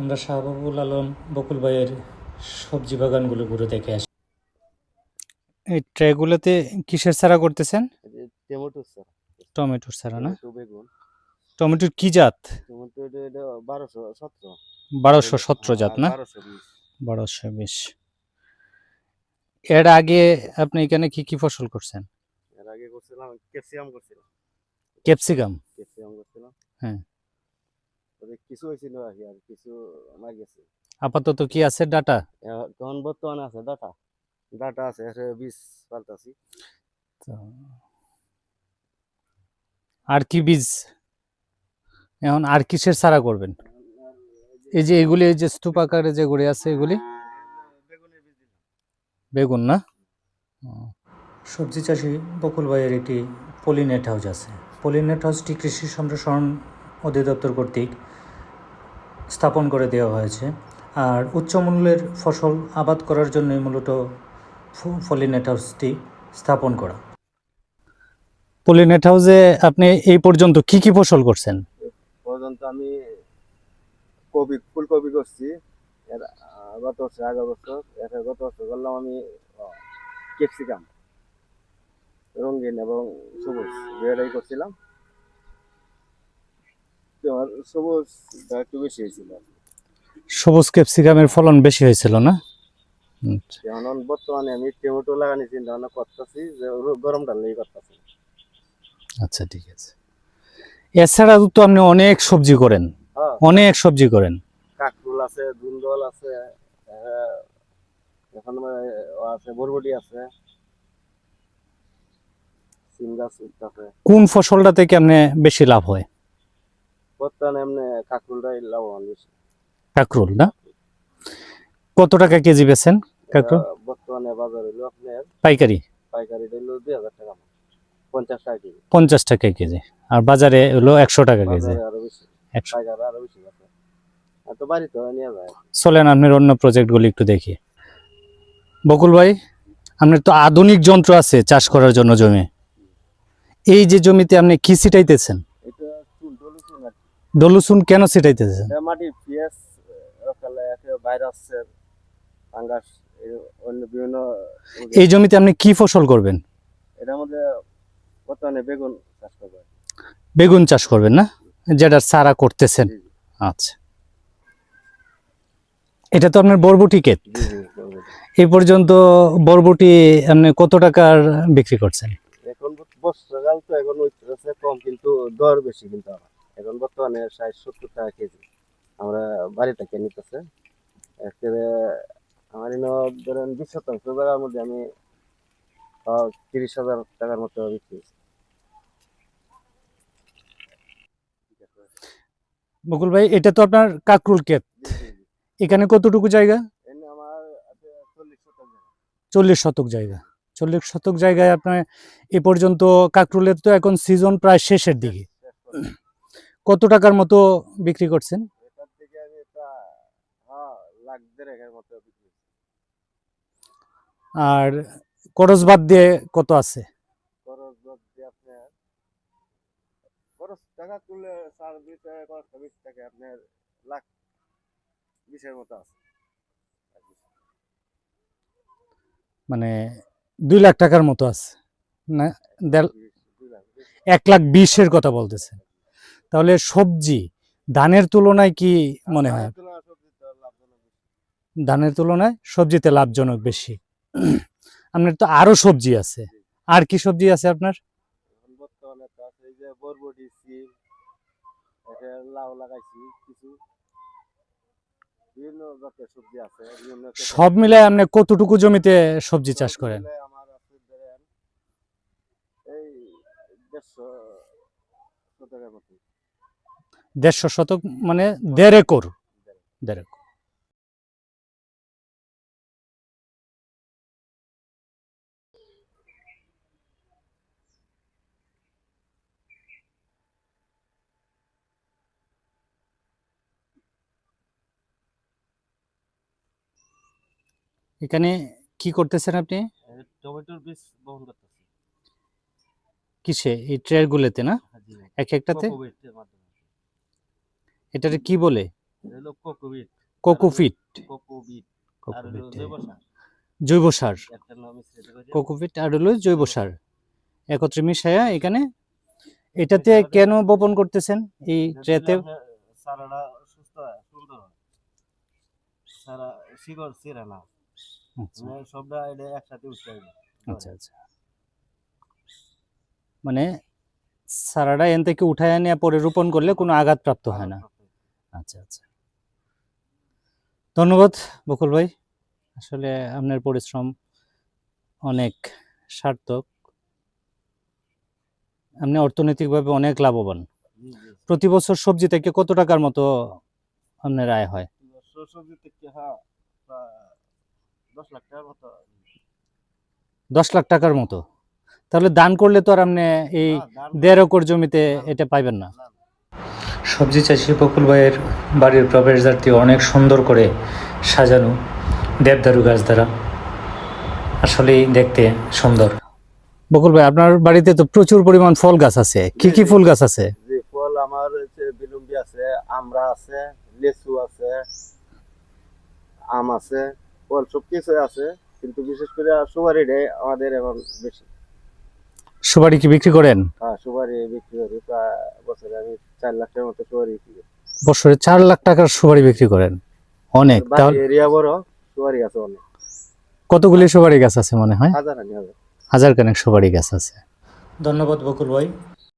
আমরা শাহবাবুল আলম বকুল ভাইয়ের সবজি বাগানগুলো ঘুরে দেখে আসি। এই ট্রেগুলোতে কিসের চারা করতেছেন? টমেটো স্যার টমেটোর চারা। না? বেগুন। টমেটোর কি জাত? বারোশো সতেরো। বারোশো সতেরো জাত না? বারোশো বারোশো বিশ। এর আগে আপনি এখানে কি কি ফসল করছেন? এর আগে করছিলাম ক্যাপসিকাম করছিলাম। ক্যাপসিকাম? ক্যাপসিকাম করছিলাম। হ্যাঁ। তবে কিছু হয়েছিল আর কি আর কিছু মার গেছে আপাতত কি আছে ডাটা এখন বর্তমানে আছে ডাটা ডাটা আছে বীজ পাল্টাছি। আর কি বীজ এখন আর কিসের চারা করবেন এই যে এগুলি এই যে স্তূপ আকারে যে গড়ে আছে এগুলি বেগুন না? সবজি চাষি বকুল ভাইয়ের একটি পলিনেট হাউস আছে। পলিনেট হাউসটি কৃষি সম্প্রসারণ অধিদপ্তর কর্তৃক স্থাপন করে দেওয়া হয়েছে। আর উচ্চ মূল্যের ফসল আবাদ করার জন্যই মূলত পলিনেট হাউসটি স্থাপন করা। পলিনেট হাউসে আপনি এই পর্যন্ত কি কি ফসল করছেন? পর্যন্ত আমি কপি ফুলকপি করছি। গত বছর, আগের বছর গত বছর করলাম আমি ক্যাপসিকাম, রঙিন এবং সবুজ দুটাই করছিলাম। আমার সবুজটা একটু বেশি হয়েছিল। সবুজ ক্যাপসিকামের ফলন বেশি হয়েছিল না? আচ্ছা। যেমন বর্তমানে আমি টমেটো লাগানি চিন্তা ভাবনা করতেছি যে গরমটা লেগে করতেছি। আচ্ছা ঠিক আছে। এছাড়া তো আপনি অনেক সবজি করেন। হ্যাঁ। অনেক সবজি করেন। কাকরুল আছে ধুন্দল আছে এখন আছে বরবটি আছে কোন ফসলটা থেকে আপনি বেশি লাভ হয়? বর্তমানে এমনি কাকরুলটাই লাভবান বেশি। কাকরুল না? কত টাকা কেজি বেছেন কাকরুল? বর্তমানে বাজার হইল আপনার পাইকারি? পাইকারি হইল দুই হাজার টাকা। পঞ্চাশ টাকা কেজি। পঞ্চাশ টাকা কেজি। আর বাজারে হলো একশো টাকা কেজি। আরও বেশি। একশো। আরও বেশি আর তো বাড়িতে নিয়ে যায়। চলেন আপনার অন্য প্রজেক্টগুলি একটু দেখি। বকুল ভাই আপনার তো আধুনিক যন্ত্র আছে চাষ করার জন্য জমি। এই যে জমিতে আপনি কি ছিটাইতেছেন দলুসুন কেন ছিটাইতেছেন? মাটির পিএস ভাইরাসের ফাঙ্গাস অন্য বিভিন্ন এই জমিতে আপনি কি ফসল করবেন? এটার মধ্যে বর্তমানে বেগুন চাষ করবে। বেগুন চাষ করবেন না? যেটা চারা করতেছেন। আচ্ছা। এটা তো আপনার বরবটি ক্ষেত। এই পর্যন্ত বরবটি আপনি কত টাকার বিক্রি করছেন? এখন বর্ষাকাল তো এখন কম কিন্তু দর বেশি কিন্তু আমার এখন বর্তমানে ষাট সত্তর টাকা কেজি আমরা বাড়ি থেকে নিতেছে একেবারে আমার ধরেন বিশ শতাংশ জায়গার মধ্যে আমি তিরিশ হাজার টাকার মতো বিক্রি। বকুল ভাই এটা তো আপনার কাকরুল ক্ষেত। এখানে কতটুকু জায়গা আমার চল্লিশ শতক জায়গা চল্লিশ শতক জায়গায় আপনার এ পর্যন্ত কাকরুলের তো এখন সিজন প্রায় শেষের দিকে। কত টাকার মতো বিক্রি করছেন? হ্যাঁ। আর খরচ বাদ দিয়ে কত আছে? খরচ বাদ দিয়ে আপনার খরচ টাকা তুললে সার দুই টাকা খরচ বিশ টাকা আপনার লাখ বিশের মতো আছে। মানে দুই লাখ টাকার মতো আছে না। এক লাখ বিশের কথা বলতেছেন। তাহলে সবজি ধানের তুলনায় কি মনে হয়। ধানের তুলনায় সবজিতে লাভজনক বেশি। আপনার তো আরও সবজি আছে। আর কি সবজি আছে আপনার? সব মিলে আপনি কতটুকু জমিতে সবজি চাষ করেন? এই দেড়শো দেড়শো শতক মানে দেড় একর। দেড় একর। এখানে কি করতেছেন আপনি? টমেটোর বীজ বহন করতেছি। কিসে? এই ট্রেগুলোতে না? এক একটাতে? এটাতে কি বলে? হলো কোকোফিট জৈব সার। কোকোফিট আর হলো জৈব সার। একত্রে মিশায়া এখানে। এটাতে কেন বপন করতেছেন? এই ট্রেতে? সারাটা সুস্থ হয় সুন্দর সারা শিকড় ছিঁড়ে না। আচ্ছা। মানে সবটা এটা একসাথে উঠতে হবে আচ্ছা আচ্ছা। মানে সারাটা এন থেকে উঠায় নিয়ে পরে রোপণ করলে কোনো আঘাতপ্রাপ্ত হয় না। আচ্ছা আচ্ছা। ধন্যবাদ বকুল ভাই। আসলে আপনার পরিশ্রম অনেক সার্থক। আপনি অর্থনৈতিকভাবে অনেক লাভবান। প্রতি বছর সবজি থেকে কত টাকার মতো আপনার আয় হয়? সবজি থেকে হ্যাঁ দশ লাখ টাকার মতো। তাহলে দান করলে তো আর আপনি এই দেড় একর জমিতে এটা পাইবেন না। সবজি চাষি বকুল ভাইয়ের বাড়ির প্রবেশদ্বারটি অনেক সুন্দর করে সাজানো দেবদারু গাছ দ্বারা। আসলেই দেখতে সুন্দর। বকুল ভাই আপনার বাড়িতে তো প্রচুর পরিমাণ ফল গাছ আছে। কি কি ফুল গাছ আছে? যে ফল আমার হচ্ছে বিলুম্বি আছে আমরা আছে লেচু আছে আম আছে ফল সব কিছুই আছে কিন্তু বিশেষ করে সুপারিটাই আমাদের এখন বেশি। সুপারি কি বিক্রি করেন? হ্যাঁ সুপারি বিক্রি করি বছরে আমি চার লাখ টাকার মতো সুপারি বিক্রি করি বছরে চার লাখ টাকার সুপারি বিক্রি করেন? অনেক। তাহলে এরিয়া বড় সুপারি আছে অনেক। কতগুলি সুপারি গাছ আছে মনে হয়? হাজার হাজার। কানেক সুপারি গাছ আছে। ধন্যবাদ বকুল ভাই।